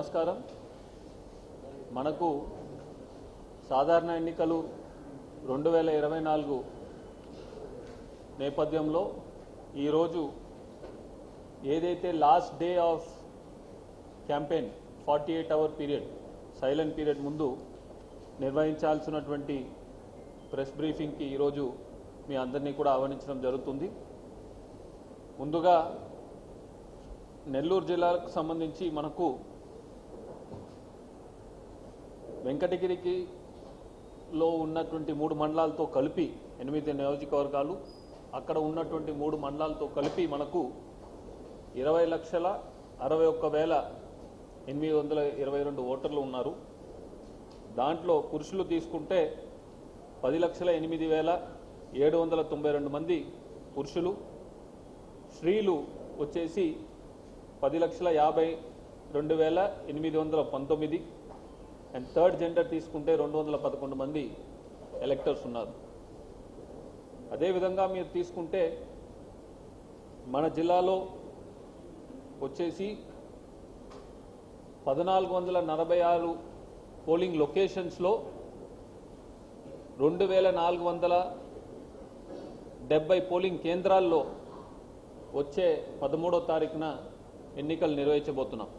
నమస్కారం. మనకు సాధారణ ఎన్నికలు రెండు వేల ఇరవై నాలుగు నేపథ్యంలో ఈరోజు ఏదైతే last day of campaign forty eight hour period silent period ముందు నిర్వహించాల్సినటువంటి ప్రెస్ బ్రీఫింగ్కి ఈరోజు మీ అందరినీ కూడా ఆహ్వానించడం జరుగుతుంది. ముందుగా నెల్లూరు జిల్లాకు సంబంధించి మనకు వెంకటగిరికి లో ఉన్నటువంటి మూడు మండలాలతో కలిపి ఎనిమిది నియోజకవర్గాలు అక్కడ ఉన్నటువంటి మూడు మండలాలతో కలిపి మనకు ఇరవై లక్షల అరవై ఒక్క వేల ఎనిమిది వందల ఇరవై రెండు ఓటర్లు ఉన్నారు. దాంట్లో పురుషులు తీసుకుంటే పది లక్షల ఎనిమిది వేల ఏడు వందల తొంభై రెండు మంది పురుషులు. స్త్రీలు వచ్చేసి పది లక్షల యాభై రెండు వేల ఎనిమిది వందల పంతొమ్మిది. అండ్ థర్డ్ జెండర్ తీసుకుంటే రెండు వందల పదకొండు మంది ఎలక్టర్స్ ఉన్నారు. అదేవిధంగా మీరు తీసుకుంటే మన జిల్లాలో వచ్చేసి పద్నాలుగు వందల నలభై ఆరు పోలింగ్ లొకేషన్స్లో రెండు వేల నాలుగు వందల డెబ్బై పోలింగ్ కేంద్రాల్లో వచ్చే పదమూడో తారీఖున ఎన్నికలు నిర్వహించబోతున్నాం.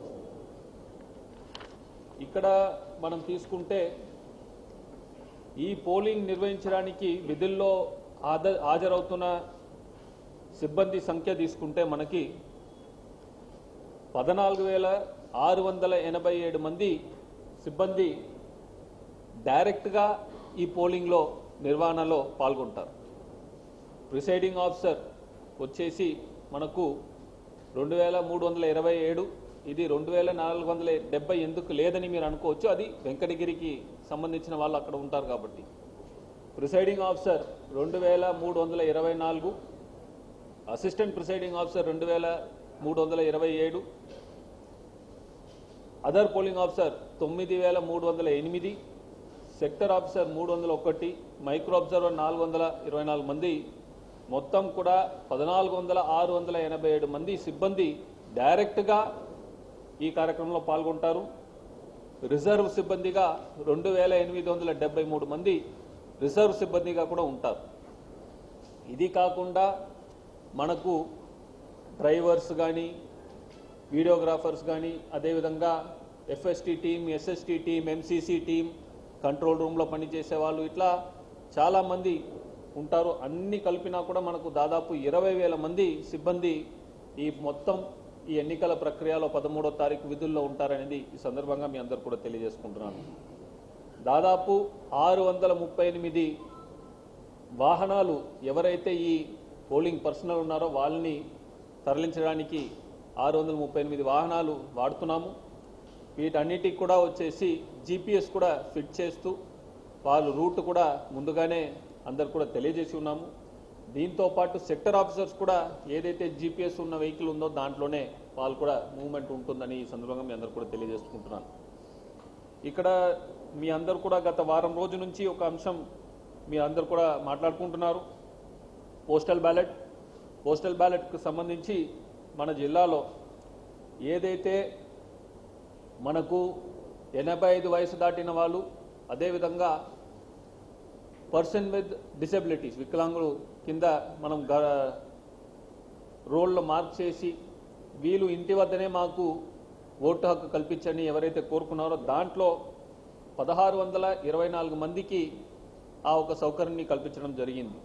ఇక్కడ మనం తీసుకుంటే ఈ పోలింగ్ నిర్వహించడానికి విధుల్లో హాజ హాజరవుతున్న సిబ్బంది సంఖ్య తీసుకుంటే మనకి పద్నాలుగు వేల ఆరు వందల ఎనభై ఏడు మంది సిబ్బంది డైరెక్ట్గా ఈ పోలింగ్లో నిర్వహణలో పాల్గొంటారు. ప్రిసైడింగ్ ఆఫీసర్ వచ్చేసి మనకు రెండు వేల మూడు వందల ఇరవై ఏడు ఇది రెండు వేల నాలుగు వందల డెబ్బై ఎందుకు లేదని మీరు అనుకోవచ్చు. అది వెంకటగిరికి సంబంధించిన వాళ్ళు అక్కడ ఉంటారు కాబట్టి. ప్రిసైడింగ్ ఆఫీసర్ రెండు వేల మూడు వందల ఇరవై నాలుగు. అసిస్టెంట్ ప్రిసైడింగ్ ఆఫీసర్ రెండు వేల మూడు వందల ఇరవై ఏడు. అదర్ పోలింగ్ ఆఫీసర్ తొమ్మిది వేల మూడు వందల ఎనిమిది. సెక్టర్ ఆఫీసర్ మూడు వందల ఒకటి. మైక్రో అబ్జర్వర్ నాలుగు వందల ఇరవై నాలుగు మంది. మొత్తం కూడా పద్నాలుగు వందల ఆరు వందల ఎనభై ఏడు మంది సిబ్బంది డైరెక్ట్గా ఈ కార్యక్రమంలో పాల్గొంటారు. రిజర్వ్ సిబ్బందిగా రెండు వేల ఎనిమిది వందల డెబ్బై మూడు మంది రిజర్వ్ సిబ్బందిగా కూడా ఉంటారు. ఇది కాకుండా మనకు డ్రైవర్స్ కానీ వీడియోగ్రాఫర్స్ కానీ అదేవిధంగా FST team SST team MCC team control రూమ్లో పనిచేసే వాళ్ళు ఇట్లా చాలామంది ఉంటారు. అన్ని కలిపినా కూడా మనకు దాదాపు ఇరవై వేల మంది సిబ్బంది ఈ మొత్తం ఈ ఎన్నికల ప్రక్రియలో పదమూడో తారీఖు విధుల్లో ఉంటారనేది ఈ సందర్భంగా మీ అందరు కూడా తెలియజేసుకుంటున్నాను. దాదాపు ఆరు వందల ముప్పై ఎనిమిది వాహనాలు ఎవరైతే ఈ పోలింగ్ పర్సనల్ ఉన్నారో వాళ్ళని తరలించడానికి ఆరు వందల ముప్పై ఎనిమిది వాహనాలు వాడుతున్నాము. వీటన్నిటికి కూడా వచ్చేసి జీపీఎస్ కూడా ఫిట్ చేస్తూ వాళ్ళు రూట్ కూడా ముందుగానే అందరు కూడా తెలియజేసి ఉన్నాము. దీంతో పాటు సెక్టర్ ఆఫీసర్స్ కూడా ఏదైతే జీపీఎస్ ఉన్న వెహికల్ ఉందో దాంట్లోనే వాళ్ళు కూడా మూవ్మెంట్ ఉంటుందని ఈ సందర్భంగా మీ అందరు కూడా తెలియజేసుకుంటున్నాను. ఇక్కడ మీ అందరు కూడా గత వారం రోజు నుంచి ఒక అంశం మీ అందరు కూడా మాట్లాడుకుంటున్నారు. Postal ballot. పోస్టల్ బ్యాలెట్కు సంబంధించి మన జిల్లాలో ఏదైతే మనకు ఎనభై ఐదు వయసు దాటిన వాళ్ళు అదేవిధంగా పర్సన్ విత్ డిసెబిలిటీస్ వికలాంగులు కింద మనం గ రోళ్ళు మార్క్ చేసి వీళ్ళు ఇంటి వద్దనే మాకు ఓటు హక్కు కల్పించని ఎవరైతే కోరుకున్నారో దాంట్లో పదహారు వందల ఇరవై నాలుగు మందికి ఆ ఒక సౌకర్యాన్ని కల్పించడం జరిగింది.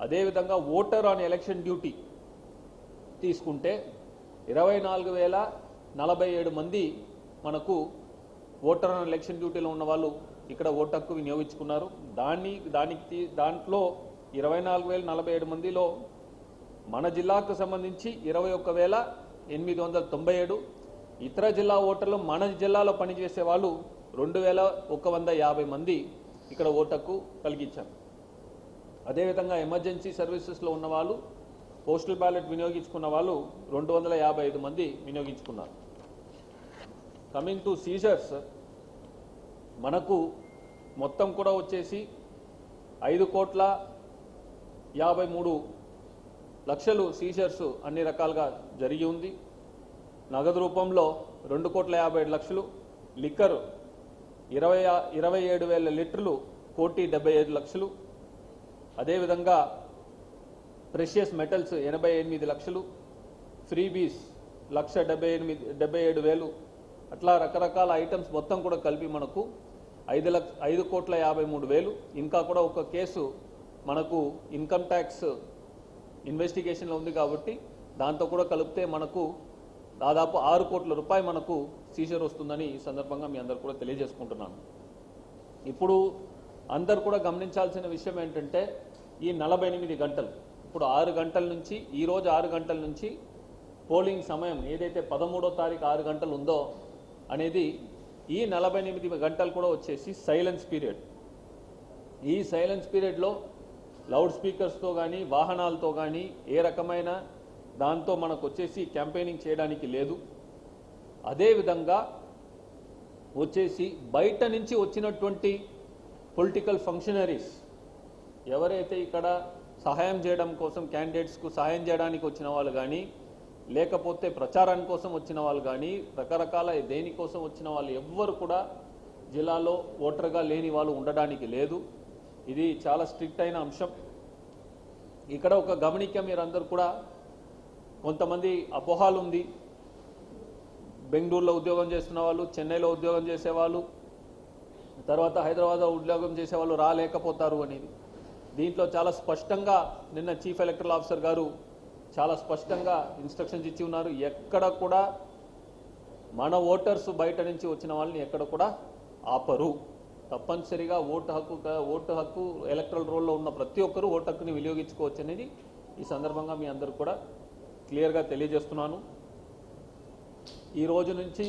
అదేవిధంగా ఓటర్ ఆన్ ఎలక్షన్ డ్యూటీ తీసుకుంటే ఇరవై నాలుగు వేల నలభై ఏడు మంది మనకు ఓటర్ ఆన్ ఎలక్షన్ డ్యూటీలో ఉన్న వాళ్ళు ఇక్కడ ఓటు హక్కు వినియోగించుకున్నారు. దాన్ని దానికి తీ- దాంట్లో ఇరవై నాలుగు వేల నలభై ఏడు మందిలో మన జిల్లాకు సంబంధించి ఇరవై ఒక్క వేల ఎనిమిది వందల తొంభై ఏడు ఇతర జిల్లా ఓటర్లు మన జిల్లాలో పనిచేసే వాళ్ళు రెండు వేల ఒక వంద యాభై మంది ఇక్కడ ఓటకు కలిగించారు అదేవిధంగా ఎమర్జెన్సీ సర్వీసెస్లో ఉన్న వాళ్ళు పోస్టల్ బ్యాలెట్ వినియోగించుకున్న వాళ్ళు రెండు వందల యాభై ఐదు మంది వినియోగించుకున్నారు. కమింగ్ టు సీజర్స్ మనకు మొత్తం కూడా వచ్చేసి ఐదు కోట్ల యాభై మూడు లక్షలు సీజర్స్ అన్ని రకాలుగా జరిగి ఉంది. నగదు రూపంలో రెండు కోట్ల యాభై ఏడు లక్షలు లిక్కర్ ఇరవై ఇరవై ఏడు వేల లీటర్లు కోటి డెబ్బై ఐదు లక్షలు. అదేవిధంగా ప్రెషియస్ మెటల్స్ ఎనభై ఎనిమిది లక్షలు ఫ్రీబీస్ లక్ష డెబ్బై ఎనిమిది డెబ్బై ఏడు వేలు. అట్లా రకరకాల ఐటమ్స్ మొత్తం కూడా కలిపి మనకు ఐదు లక్ష ఐదు కోట్ల యాభై మూడు వేలు. ఇంకా కూడా ఒక కేసు మనకు ఇన్కమ్ ట్యాక్స్ ఇన్వెస్టిగేషన్లో ఉంది కాబట్టి దాంతో కూడా కలిపితే మనకు దాదాపు ఆరు కోట్ల రూపాయలు మనకు సీజర్ వస్తుందని ఈ సందర్భంగా మీ అందరు కూడా తెలియజేసుకుంటున్నాను. ఇప్పుడు అందరు కూడా గమనించాల్సిన విషయం ఏంటంటే ఈ నలభై ఎనిమిది గంటలు ఇప్పుడు ఆరు గంటల నుంచి ఈరోజు ఆరు గంటల నుంచి పోలింగ్ సమయం ఏదైతే పదమూడో తారీఖు ఆరు గంటలు ఉందో అనేది ఈ నలభై ఎనిమిది గంటలు కూడా వచ్చేసి సైలెన్స్ పీరియడ్. ఈ సైలెన్స్ పీరియడ్లో లౌడ్ స్పీకర్స్తో కానీ వాహనాలతో కానీ ఏ రకమైన దాంతో మనకు వచ్చేసి క్యాంపెయినింగ్ చేయడానికి లేదు. అదేవిధంగా వచ్చేసి బయట నుంచి వచ్చినటువంటి పొలిటికల్ ఫంక్షనరీస్ ఎవరైతే ఇక్కడ సహాయం చేయడం కోసం క్యాండిడేట్స్కు సహాయం చేయడానికి వచ్చిన వాళ్ళు కానీ లేకపోతే ప్రచారాని కోసం వచ్చిన వాళ్ళు కానీ రకరకాల దేనికోసం వచ్చిన వాళ్ళు ఎవ్వరు కూడా జిల్లాలో ఓటర్గా లేని వాళ్ళు ఉండడానికి లేదు. ఇది చాలా స్ట్రిక్ట్ అయిన అంశం. ఇక్కడ ఒక గమనిక మీరందరూ కూడా కొంతమంది అపోహాలు ఉంది బెంగళూరులో ఉద్యోగం చేస్తున్న వాళ్ళు చెన్నైలో ఉద్యోగం చేసేవాళ్ళు తర్వాత హైదరాబాద్లో ఉద్యోగం చేసేవాళ్ళు రాలేకపోతారు అనేది. దీంట్లో చాలా స్పష్టంగా నిన్న చీఫ్ ఎలక్టరల్ ఆఫీసర్ గారు చాలా స్పష్టంగా ఇన్స్ట్రక్షన్స్ ఇచ్చి ఉన్నారు. ఎక్కడ కూడా మన ఓటర్స్ బయట నుంచి వచ్చిన వాళ్ళని ఎక్కడ కూడా ఆపరు. తప్పనిసరిగా ఓటు హక్కు ఓటు హక్కు ఎలక్ట్రల్ రోల్లో ఉన్న ప్రతి ఒక్కరూ ఓటు హక్కుని వినియోగించుకోవచ్చు అనేది ఈ సందర్భంగా మీ అందరు కూడా క్లియర్గా తెలియజేస్తున్నాను. ఈ రోజు నుంచి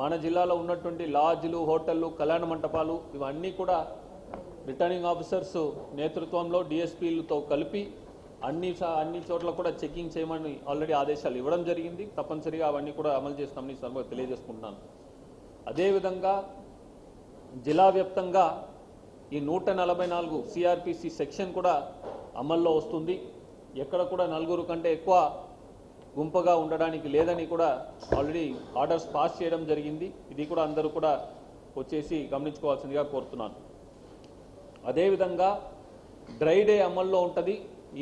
మన జిల్లాలో ఉన్నటువంటి లాడ్జ్లు హోటళ్ళు కళ్యాణ మంటపాలు ఇవన్నీ కూడా రిటర్నింగ్ ఆఫీసర్స్ నేతృత్వంలో డిఎస్పీలతో కలిపి అన్ని అన్ని చోట్ల కూడా చెకింగ్ చేయమని ఆల్రెడీ ఆదేశాలు ఇవ్వడం జరిగింది. తప్పనిసరిగా అవన్నీ కూడా అమలు చేస్తామని సందర్భంగా తెలియజేసుకుంటున్నాను. అదేవిధంగా జిల్లా వ్యాప్తంగా ఈ నూట నలభై నాలుగు సిఆర్పిసి సెక్షన్ కూడా అమల్లో వస్తుంది. ఎక్కడ కూడా నలుగురు కంటే ఎక్కువ గుంపుగా ఉండడానికి లేదని కూడా ఆల్రెడీ ఆర్డర్స్ పాస్ చేయడం జరిగింది. ఇది కూడా అందరూ కూడా వచ్చేసి గమనించుకోవాల్సిందిగా కోరుతున్నాను. అదేవిధంగా డ్రై డే అమల్లో ఉంటుంది.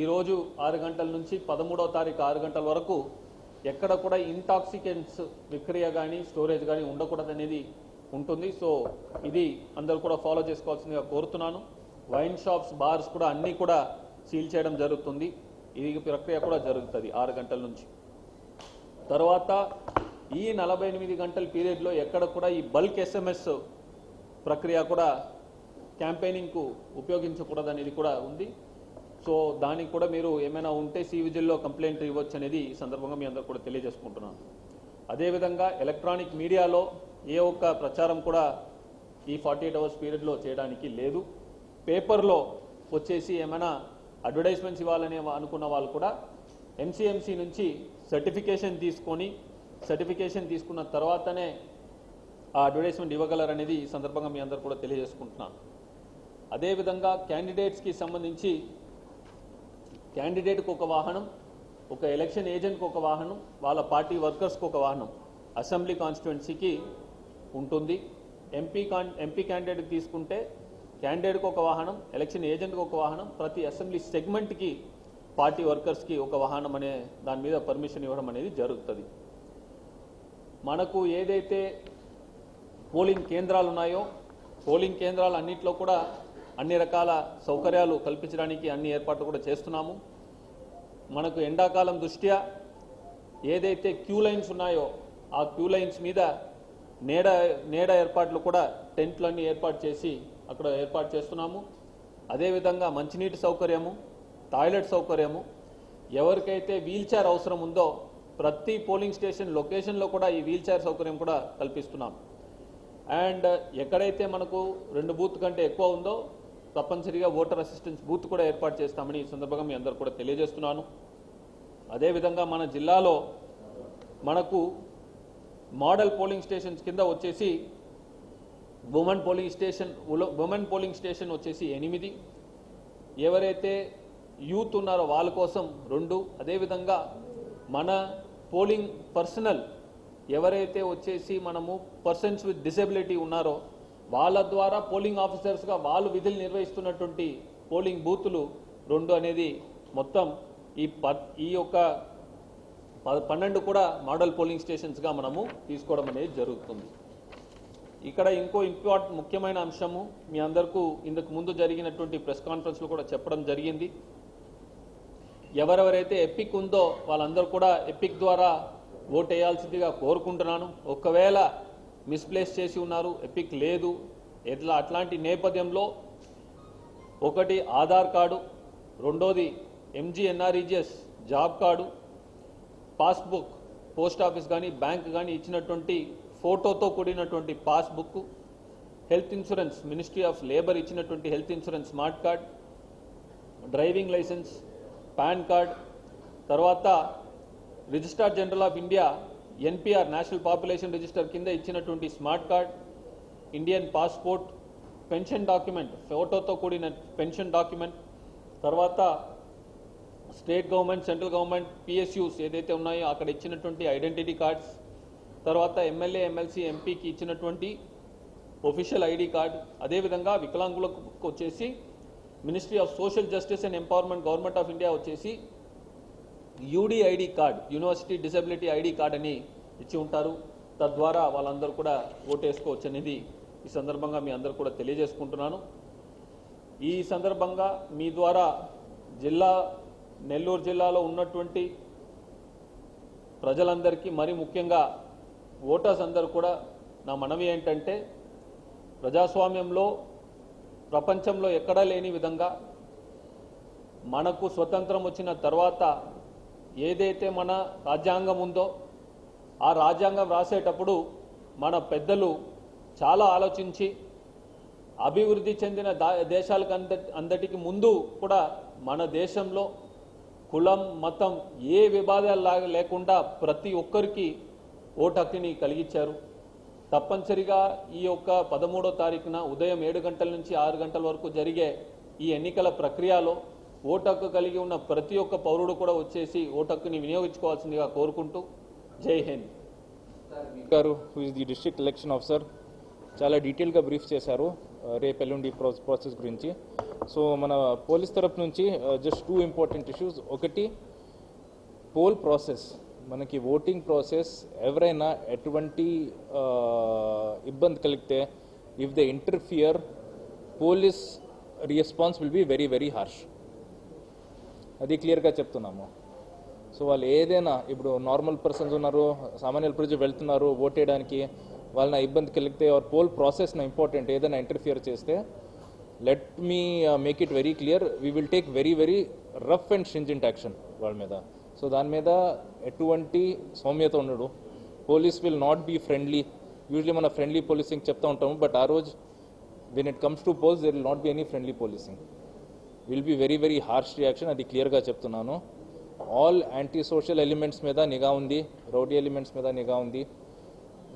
ఈరోజు ఆరు గంటల నుంచి పదమూడవ తారీఖు ఆరు గంటల వరకు ఎక్కడ కూడా ఇంటాక్సికెంట్స్ విక్రియ కానీ స్టోరేజ్ కానీ ఉండకూడదనేది ఉంటుంది. సో ఇది అందరూ కూడా ఫాలో చేసుకోవాల్సిందిగా కోరుతున్నాను. వైన్ షాప్స్ బార్స్ కూడా అన్నీ కూడా సీల్ చేయడం జరుగుతుంది. ఇది ప్రక్రియ కూడా జరుగుతుంది ఆరు గంటల నుంచి. తర్వాత ఈ నలభై ఎనిమిది గంటల పీరియడ్లో ఎక్కడ కూడా ఈ బల్క్ ఎస్ఎంఎస్ ప్రక్రియ కూడా క్యాంపెయినింగ్కు ఉపయోగించకూడదు అనేది కూడా ఉంది. సో దానికి కూడా మీరు ఏమైనా ఉంటే సి విజిల్లో కంప్లైంట్ ఇవ్వచ్చు అనేది ఈ సందర్భంగా మీ అందరూ కూడా తెలియజేసుకుంటున్నాను. అదేవిధంగా ఎలక్ట్రానిక్ మీడియాలో ఏ ఒక్క ప్రచారం కూడా ఈ ఫార్టీ ఎయిట్ అవర్స్ పీరియడ్లో చేయడానికి లేదు. పేపర్లో వచ్చేసి ఏమైనా అడ్వర్టైజ్మెంట్స్ ఇవ్వాలని అనుకున్న వాళ్ళు కూడా ఎంసీఎంసీ నుంచి సర్టిఫికేషన్ తీసుకొని సర్టిఫికేషన్ తీసుకున్న తర్వాతనే ఆ అడ్వర్టైజ్మెంట్ ఇవ్వగలరనేది ఈ సందర్భంగా మీ అందరు కూడా తెలియజేసుకుంటున్నాను. అదేవిధంగా క్యాండిడేట్స్కి సంబంధించి క్యాండిడేట్కి ఒక వాహనం ఒక ఎలక్షన్ ఏజెంట్కి ఒక వాహనం వాళ్ళ పార్టీ వర్కర్స్కి ఒక వాహనం అసెంబ్లీ కాన్స్టిట్యున్సీకి ఉంటుంది. ఎంపీ కాన్ ఎంపీ క్యాండిడేట్ తీసుకుంటే క్యాండిడేట్కి ఒక వాహనం ఎలక్షన్ ఏజెంట్కి ఒక వాహనం ప్రతి అసెంబ్లీ సెగ్మెంట్కి పార్టీ వర్కర్స్కి ఒక వాహనం అనే దాని మీద పర్మిషన్ ఇవ్వడం అనేది జరుగుతుంది. మనకు ఏదైతే పోలింగ్ కేంద్రాలు ఉన్నాయో పోలింగ్ కేంద్రాలు అన్నింటిలో కూడా అన్ని రకాల సౌకర్యాలు కల్పించడానికి అన్ని ఏర్పాట్లు కూడా చేస్తున్నాము. మనకు ఎండాకాలం దృష్ట్యా ఏదైతే క్యూ లైన్స్ ఉన్నాయో ఆ క్యూ లైన్స్ మీద నీడ నీడ ఏర్పాట్లు కూడా టెంట్లన్నీ ఏర్పాటు చేసి అక్కడ ఏర్పాటు చేస్తున్నాము. అదేవిధంగా మంచినీటి సౌకర్యము టాయిలెట్ సౌకర్యము ఎవరికైతే వీల్ చైర్ అవసరం ఉందో ప్రతి పోలింగ్ స్టేషన్ లొకేషన్లో కూడా ఈ వీల్ చైర్ సౌకర్యం కూడా కల్పిస్తున్నాం. అండ్ ఎక్కడైతే మనకు రెండు బూత్ కంటే ఎక్కువ ఉందో తప్పనిసరిగా ఓటర్ అసిస్టెన్స్ బూత్ కూడా ఏర్పాటు చేస్తామని ఈ సందర్భంగా మీ అందరు కూడా తెలియజేస్తున్నాను. అదేవిధంగా మన జిల్లాలో మనకు మోడల్ పోలింగ్ స్టేషన్స్ కింద వచ్చేసి women polling station women polling station వచ్చేసి ఎనిమిది. ఎవరైతే యూత్ ఉన్నారో వాళ్ళ కోసం రెండు. అదేవిధంగా మన పోలింగ్ పర్సనల్ ఎవరైతే వచ్చేసి మనము పర్సన్స్ విత్ డిసెబిలిటీ ఉన్నారో వాళ్ళ ద్వారా పోలింగ్ ఆఫీసర్స్గా వాళ్ళు విధులు నిర్వహిస్తున్నటువంటి పోలింగ్ బూతులు రెండు అనేది మొత్తం ఈ ప ఈ యొక్క పన్నెండు కూడా మోడల్ పోలింగ్ స్టేషన్స్గా మనము తీసుకోవడం అనేది జరుగుతుంది. ఇక్కడ ఇంకో ఇంపార్టెంట్ ముఖ్యమైన అంశము మీ అందరికీ ఇంతకు ముందు జరిగినటువంటి ప్రెస్ కాన్ఫరెన్స్లో కూడా చెప్పడం జరిగింది. ఎవరెవరైతే ఎపిక్ ఉందో వాళ్ళందరూ కూడా ఎపిక్ ద్వారా ఓట్ వేయాల్సిందిగా కోరుకుంటున్నాను. ఒకవేళ మిస్ప్లేస్ చేసి ఉన్నారు ఎపిక్ లేదు ఎట్లా అట్లాంటి నేపథ్యంలో ఒకటి ఆధార్ కార్డు రెండోది MGNREGS job card passbook post office కానీ బ్యాంక్ కానీ ఇచ్చినటువంటి ఫోటోతో కూడినటువంటి passbook health insurance ministry of labour ఇచ్చినటువంటి health insurance smart card driving licence PAN card తర్వాత registrar general of India NPR national population register కింద ఇచ్చినటువంటి smart card Indian passport pension document ఫోటోతో కూడిన పెన్షన్ డాక్యుమెంట్ తర్వాత state government central government PSUs ఏదైతే ఉన్నాయో అక్కడ ఇచ్చినటువంటి ఐడెంటిటీ కార్డ్స్ తర్వాత ఎమ్మెల్యే ఎమ్మెల్సీ ఎంపీకి ఇచ్చినటువంటి ఒఫీషియల్ ఐడి కార్డ్ అదేవిధంగా వికలాంగులకు వచ్చేసి ministry of social justice and empowerment government of India వచ్చేసి UDID card university disability ID card అని ఇచ్చి ఉంటారు. తద్వారా వాళ్ళందరూ కూడా ఓటేసుకోవచ్చు అనేది ఈ సందర్భంగా మీ అందరూ కూడా తెలియజేసుకుంటున్నాను. ఈ సందర్భంగా మీ ద్వారా జిల్లా నెల్లూరు జిల్లాలో ఉన్నటువంటి ప్రజలందరికీ మరి ముఖ్యంగా ఓటర్స్ అందరూ కూడా నా మనవి ఏంటంటే ప్రజాస్వామ్యంలో ప్రపంచంలో ఎక్కడా లేని విధంగా మనకు స్వతంత్రం వచ్చిన తర్వాత ఏదైతే మన రాజ్యాంగం ఉందో ఆ రాజ్యాంగం రాసేటప్పుడు మన పెద్దలు చాలా ఆలోచించి అభివృద్ధి చెందిన దా దేశాలకు అంద అందటికి ముందు కూడా మన దేశంలో కులం మతం ఏ విభాదాలు లాగా లేకుండా ప్రతి ఒక్కరికి ఓటు హక్కుని కలిగించారు తప్పనిసరిగా ఈ యొక్క పదమూడో తారీఖున ఉదయం ఏడు గంటల నుంచి ఆరు గంటల వరకు జరిగే ఈ ఎన్నికల ప్రక్రియలో ఓటు హక్కు కలిగి ఉన్న ప్రతి ఒక్క పౌరుడు కూడా వచ్చేసి ఓటు హక్కుని వినియోగించుకోవాల్సిందిగా కోరుకుంటూ Jai Hind. Garu who is the district election officer చాలా డీటెయిల్గా బ్రీఫ్ చేశారు. రేపు ఎల్లుండి ప్రో- ప్రాసెస్ గురించి. సో మన పోలీస్ తరపు నుంచి జస్ట్ టూ ఇంపార్టెంట్ ఇష్యూస్ ఒకటి పోల్ ప్రాసెస్ మనకి ఓటింగ్ ప్రాసెస్ ఎవరైనా ఎటువంటి uh, ఇబ్బంది కలిగితే if the interfere police response will be very very harsh అది క్లియర్గా చెప్తున్నాము. సో వాళ్ళు ఏదైనా ఇప్పుడు నార్మల్ పర్సన్స్ ఉన్నారు సామాన్యుల ప్రజలు వెళ్తున్నారు ఓట్ వేయడానికి వాళ్ళ ఇబ్బంది కలిగితే ఆర్ పోల్ ప్రాసెస్ నా ఇంపార్టెంట్ ఏదైనా ఇంటర్ఫియర్ చేస్తే let me make it very clear we will take very very rough and stringent action వాళ్ళ మీద. సో దాని మీద ఎటువంటి సౌమ్యత ఉండడు. Police will not be friendly usually మన ఫ్రెండ్లీ పోలీసింగ్ చెప్తూ ఉంటాము బట్ ఆ రోజు when it comes to polls there will not be any friendly policing will be very very harsh reaction అది క్లియర్గా చెప్తున్నాను. ఆల్ యాంటీ సోషల్ ఎలిమెంట్స్ మీద నిఘా ఉంది రౌడీ ఎలిమెంట్స్ మీద నిఘా ఉంది.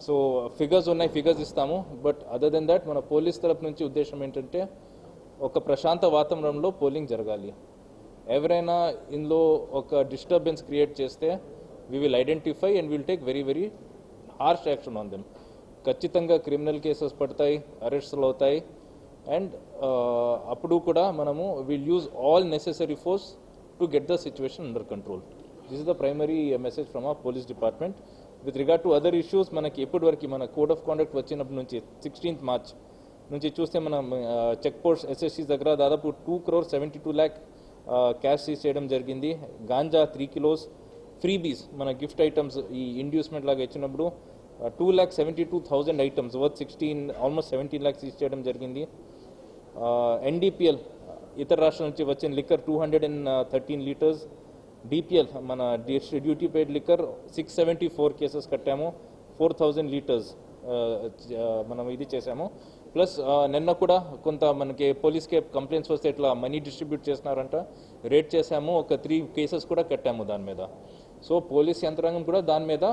సో ఫిగర్స్ ఉన్నాయి ఫిగర్స్ ఇస్తాము. బట్ అదర్ దెన్ దట్ మన పోలీస్ తరపు నుంచి ఉద్దేశం ఏంటంటే ఒక ప్రశాంత వాతావరణంలో పోలింగ్ జరగాలి. ఎవరైనా ఇందులో ఒక డిస్టర్బెన్స్ క్రియేట్ చేస్తే we will identify and will take very very harsh action on them ఖచ్చితంగా క్రిమినల్ కేసెస్ పడతాయి అరెస్టులు అవుతాయి. అండ్ అప్పుడు కూడా మనము will use all necessary force to get the situation under control this is the primary message from ఆ police department with regard to other issues మనకి ఎప్పటివరకు మన కోడ్ ఆఫ్ కాండక్ట్ వచ్చినప్పటి నుంచి సిక్స్టీన్త్ మార్చ్ నుంచి చూస్తే మనం చెక్ పోస్ట్ ఎస్ఎస్సీ దగ్గర దాదాపు two crore seventy two lakh cash seize చేయడం జరిగింది. గాంజా త్రీ కిలోస్ ఫ్రీబీస్ మన గిఫ్ట్ ఐటమ్స్ ఈ ఇండ్యూస్మెంట్ లాగా ఇచ్చినప్పుడు two lakh seventy two thousand items worth sixteen almost seventeen lakhs seize చేయడం జరిగింది. ఎన్డీపీఎల్ ఇతర రాష్ట్రాల నుంచి వచ్చిన liquor two hundred and thirteen litres DPL మన duty paid liquor six seventy four cases కట్టాము. ఫోర్ థౌజండ్ లీటర్స్ మనం ఇది చేసాము ప్లస్ uh, నిన్న కూడా కొంత మనకి పోలీస్కి కంప్లైంట్స్ వస్తే ఇట్లా మనీ డిస్ట్రిబ్యూట్ చేస్తున్నారంట. రేట్ చేసాము ఒక త్రీ కేసెస్ కూడా కట్టాము దాని మీద. సో పోలీస్ యంత్రాంగం కూడా దాని మీద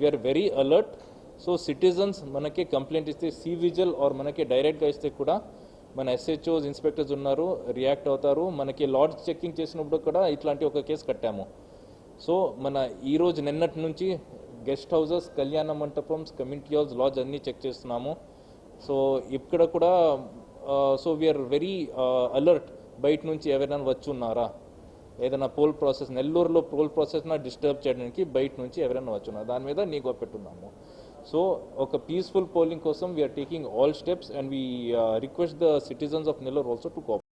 we're very alert so citizens మనకి కంప్లైంట్ ఇస్తే సి విజిల్ ఆర్ మనకి డైరెక్ట్గా ఇస్తే కూడా మన ఎస్హెచ్ఓస్ ఇన్స్పెక్టర్స్ ఉన్నారు రియాక్ట్ అవుతారు. మనకి లాడ్జ్ చెక్కింగ్ చేసినప్పుడు కూడా ఇట్లాంటి ఒక కేసు కట్టాము. సో మన ఈరోజు నిన్నటి నుంచి గెస్ట్ హౌసెస్ కళ్యాణ మంటపమ్స్ కమ్యూనిటీ హాల్స్ లాడ్జ్ అన్నీ చెక్ చేస్తున్నాము. సో ఇక్కడ కూడా సో వీఆర్ వెరీ అలర్ట్ బయట నుంచి ఎవరైనా వచ్చి ఉన్నారా ఏదైనా పోల్ ప్రాసెస్ నెల్లూరులో పోల్ ప్రాసెస్న డిస్టర్బ్ చేయడానికి బయట నుంచి ఎవరైనా వచ్చి దాని మీద నీకు పెట్టున్నాము సో ఒక పీస్ఫుల్ పోలింగ్ కోసం we're taking all steps and we request the citizens of Nellore also to cooperate